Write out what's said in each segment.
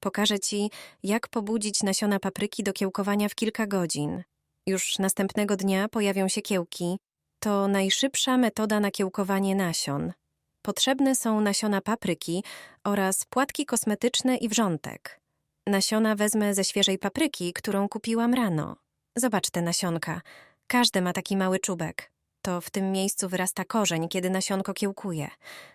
Pokażę Ci, jak pobudzić nasiona papryki do kiełkowania w kilka godzin. Już następnego dnia pojawią się kiełki. To najszybsza metoda na kiełkowanie nasion. Potrzebne są nasiona papryki oraz płatki kosmetyczne i wrzątek. Nasiona wezmę ze świeżej papryki, którą kupiłam rano. Zobacz te nasionka. Każde ma taki mały czubek. To w tym miejscu wyrasta korzeń, kiedy nasionko kiełkuje.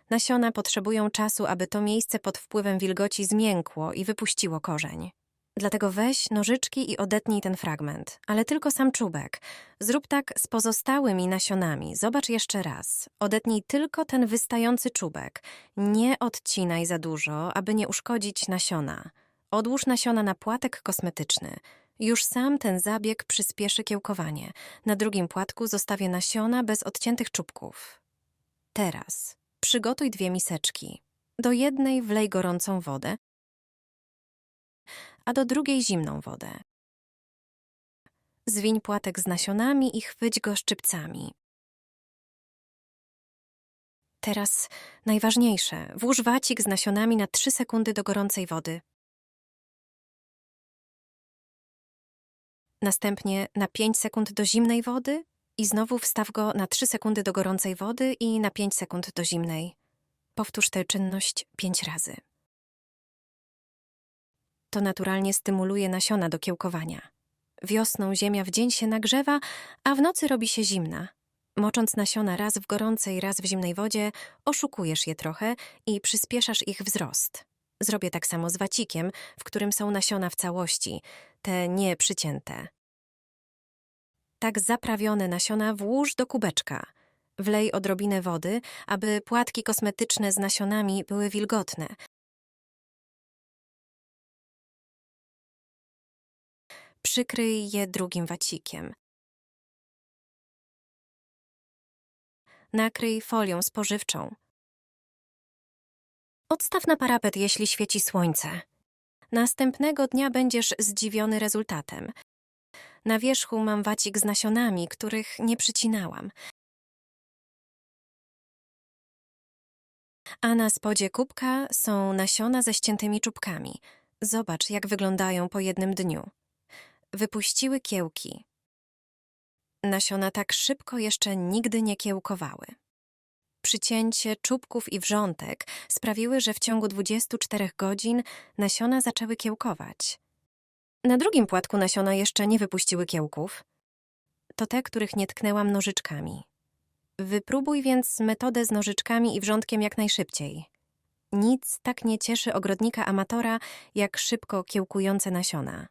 Nasiona potrzebują czasu, aby to miejsce pod wpływem wilgoci zmiękło i wypuściło korzeń. Dlatego weź nożyczki i odetnij ten fragment, ale tylko sam czubek. Zrób tak z pozostałymi nasionami. Zobacz jeszcze raz. Odetnij tylko ten wystający czubek. Nie odcinaj za dużo, aby nie uszkodzić nasiona. Odłóż nasiona na płatek kosmetyczny. Już sam ten zabieg przyspieszy kiełkowanie. Na drugim płatku zostawię nasiona bez odciętych czubków. Teraz przygotuj dwie miseczki. Do jednej wlej gorącą wodę, a do drugiej zimną wodę. Zwiń płatek z nasionami i chwyć go szczypcami. Teraz najważniejsze. Włóż wacik z nasionami na 3 sekundy do gorącej wody. Następnie na 5 sekund do zimnej wody i znowu wstaw go na 3 sekundy do gorącej wody i na 5 sekund do zimnej. Powtórz tę czynność 5 razy. To naturalnie stymuluje nasiona do kiełkowania. Wiosną ziemia w dzień się nagrzewa, a w nocy robi się zimna. Mocząc nasiona raz w gorącej, raz w zimnej wodzie, oszukujesz je trochę i przyspieszasz ich wzrost. Zrobię tak samo z wacikiem, w którym są nasiona w całości, te nie przycięte. Tak zaprawione nasiona włóż do kubeczka. Wlej odrobinę wody, aby płatki kosmetyczne z nasionami były wilgotne. Przykryj je drugim wacikiem. Nakryj folią spożywczą. Odstaw na parapet, jeśli świeci słońce. Następnego dnia będziesz zdziwiony rezultatem. Na wierzchu mam wacik z nasionami, których nie przycinałam. A na spodzie kubka są nasiona ze ściętymi czubkami. Zobacz, jak wyglądają po jednym dniu. Wypuściły kiełki. Nasiona tak szybko jeszcze nigdy nie kiełkowały. Przycięcie czubków i wrzątek sprawiły, że w ciągu 24 godzin nasiona zaczęły kiełkować. Na drugim płatku nasiona jeszcze nie wypuściły kiełków. To te, których nie tknęłam nożyczkami. Wypróbuj więc metodę z nożyczkami i wrzątkiem jak najszybciej. Nic tak nie cieszy ogrodnika amatora, jak szybko kiełkujące nasiona.